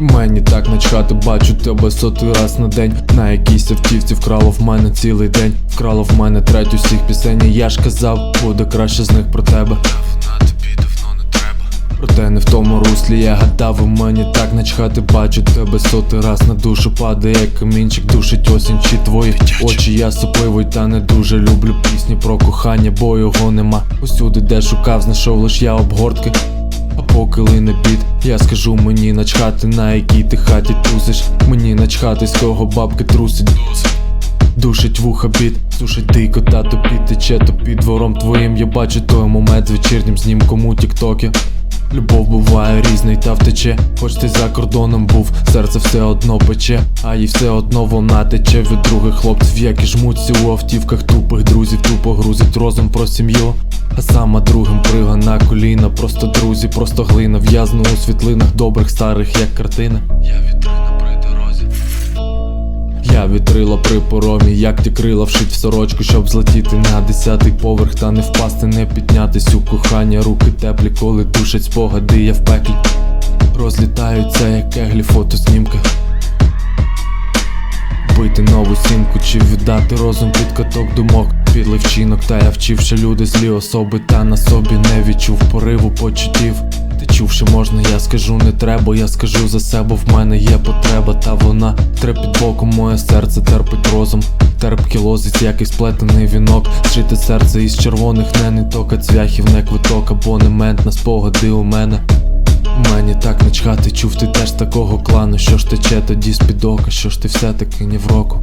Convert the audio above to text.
Мені так начхати, бачу тебе сотий раз на день. На якійсь автівці вкрало в мене цілий день. Вкрало в мене третю всіх пісень. і Я ж казав, буде краще з них про тебе. Проте не в тому руслі, я гадав, у мені так начхати, бачу тебе сотий раз на душу падає камінчик, душить осінь чи твої очі, я сопливий, та не дуже люблю пісні про кохання, бо його нема. Усюди, де шукав, знайшов лиш я обгортки. А поки під я скажу мені начхати, на якій ти хаті тусиш. Мені начхати, з кого бабки трусить. Душить вуха біт, сушить дико, та тобі тече, то під двором твоїм я бачу той момент з вечірнім знімком у тіктокі. Любов буває різний та втече, хоч ти за кордоном був, серце все одно пече, а їй все одно вона тече від других хлопців, які жмуться у автівках тупих друзів, тупо грузить розум про сім'ю. А сама другим прига на коліна, просто друзі, просто глина, в'язну у світлинах добрих старих, як картина. Я. Я вітрила при поромі, як ті крила вшить в сорочку, щоб злетіти на десятий поверх та не впасти, не піднятись у кохання, руки теплі, коли душать спогади, я в пеклі. Розлітаються, як кеглі фотоснімки. Бити нову сімку чи віддати розум під каток думок Підлий вчинок, та я вчив, що люди злі особи, та на собі не відчув пориву почуттів. Що можна, я скажу не треба, я скажу за себе, в мене є потреба, та вона тре боком, моє серце терпить розум. Терпкі лозить, як і сплетений вінок, зшите серце із червоних не ниток, а цвяхів не квиток, абонемент на спогади у мене. Мені так начхати, чув ти теж такого клану, що ж тече тоді з під ока, що ж ти все-таки ні в року.